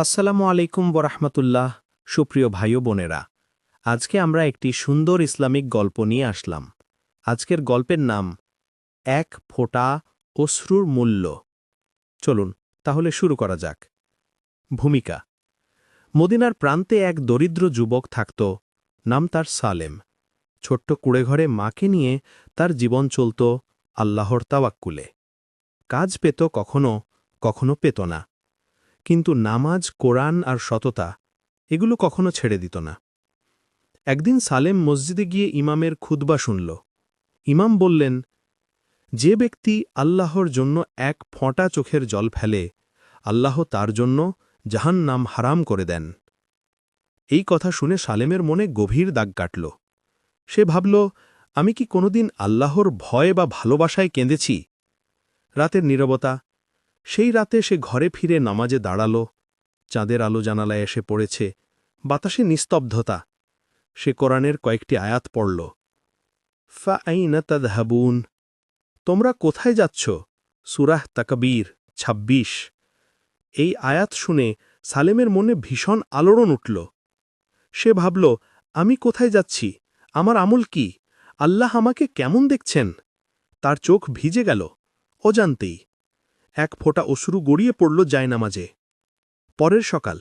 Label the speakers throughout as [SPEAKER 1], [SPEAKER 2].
[SPEAKER 1] আসসালামু আলাইকুম বরহমতুল্লাহ সুপ্রিয় ভাই বোনেরা। আজকে আমরা একটি সুন্দর ইসলামিক গল্প নিয়ে আসলাম। আজকের গল্পের নাম, এক ফোঁটা অশ্রুর মূল্য। চলুন, তাহলে শুরু করা যাক। ভূমিকা, মদিনার প্রান্তে এক দরিদ্র যুবক থাকত, নাম তার সালেম। ছোট্ট কুড়েঘরে মাকে নিয়ে তার জীবন চলত আল্লাহর তাওয়াক্কুলে। কাজ পেত কখনো কখনো পেত না। কিন্তু নামাজ, কোরআন আর সততা এগুলো কখনো ছেড়ে দিত না। একদিন সালেম মসজিদে গিয়ে ইমামের খুতবা শুনল। ইমাম বললেন, যে ব্যক্তি আল্লাহর জন্য এক ফোঁটা চোখের জল ফেলে, আল্লাহ তার জন্য জাহান নাম হারাম করে দেন। এই কথা শুনে সালেমের মনে গভীর দাগ কাটল। সে ভাবল, আমি কি কোনোদিন আল্লাহর ভয় বা ভালোবাসায় কেঁদেছি? রাতের নীরবতা সেই রাতে সে ঘরে ফিরে নামাজে দাঁড়াল, চাঁদের আলো জানালায় এসে পড়েছে, বাতাসে নিস্তব্ধতা। সে কোরআনের কয়েকটি আয়াত পড়ল। ফা আইনা তাদহাবুন তোমরা কোথায় যাচ্ছ? সুরাহ তাকবীর ২৬ এই আয়াত শুনে সালেমের মনে ভীষণ আলোড়ন উঠল। সে ভাবল, আমি কোথায় যাচ্ছি? আমার আমল কি? আল্লাহ আমাকে কেমন দেখছেন? তার চোখ ভিজে গেল, অজান্তেই। এক ফোঁটা অশ্রু গড়িয়ে পড়ল জায়নামাজে। পরের সকাল,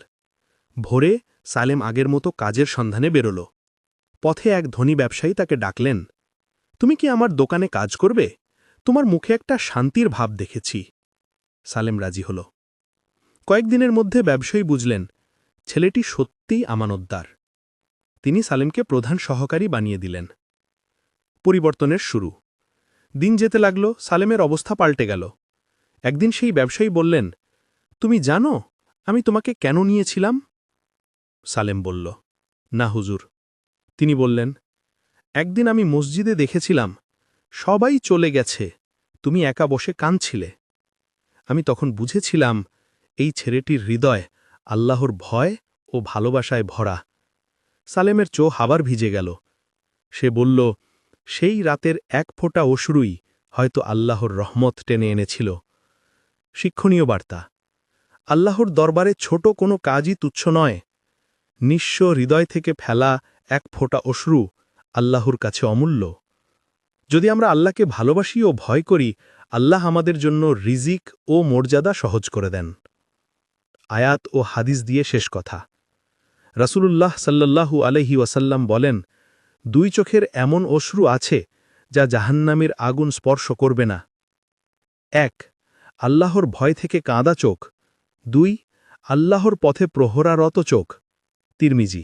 [SPEAKER 1] ভোরে সালেম আগের মতো কাজের সন্ধানে বেরোল। পথে এক ধনী ব্যবসায়ী তাকে ডাকলেন, তুমি কি আমার দোকানে কাজ করবে? তোমার মুখে একটা শান্তির ভাব দেখেছি। সালেম রাজি হল। কয়েকদিনের মধ্যে ব্যবসায়ী বুঝলেন, ছেলেটি সত্যিই আমানতদার। তিনি সালেমকে প্রধান সহকারী বানিয়ে দিলেন। পরিবর্তনের শুরু। দিন যেতে লাগল, সালেমের অবস্থা পাল্টে গেল। একদিন সেই ব্যবসায়ী বললেন, তুমি জানো আমি তোমাকে কেন নিয়েছিলাম? সালেম বলল, না হুজুর। তিনি বললেন, একদিন আমি মসজিদে দেখেছিলাম, সবাই চলে গেছে, তুমি একা বসে কাঁদছিলে। আমি তখন বুঝেছিলাম এই ছেলেটির হৃদয় আল্লাহর ভয় ও ভালোবাসায় ভরা। সালেমের চো হাবার ভিজে গেল। সে বলল, সেই রাতের এক ফোঁটা অশ্রুই হয়তো আল্লাহর রহমত টেনে এনেছিল। শিক্ষণীয় বার্তা। আল্লাহর দরবারে ছোট কোনো কাজই তুচ্ছ নয়। নিঃস্ব হৃদয় থেকে ফেলা এক ফোঁটা অশ্রু আল্লাহর কাছে অমূল্য। যদি আমরা আল্লাহকে ভালোবাসি ও ভয় করি, আল্লাহ আমাদের জন্য রিজিক ও মর্যাদা সহজ করে দেন। আয়াত ও হাদিস দিয়ে শেষ কথা। রাসূলুল্লাহ সাল্লাল্লাহু আলহি ওয়াসাল্লাম বলেন, দুই চোখের এমন অশ্রু আছে যা জাহান্নামের আগুন স্পর্শ করবে না। এক আল্লাহর ভয় থেকে কাঁদা চোখ। দুই আল্লাহর পথে প্রহরারত চোখ। তিরমিজি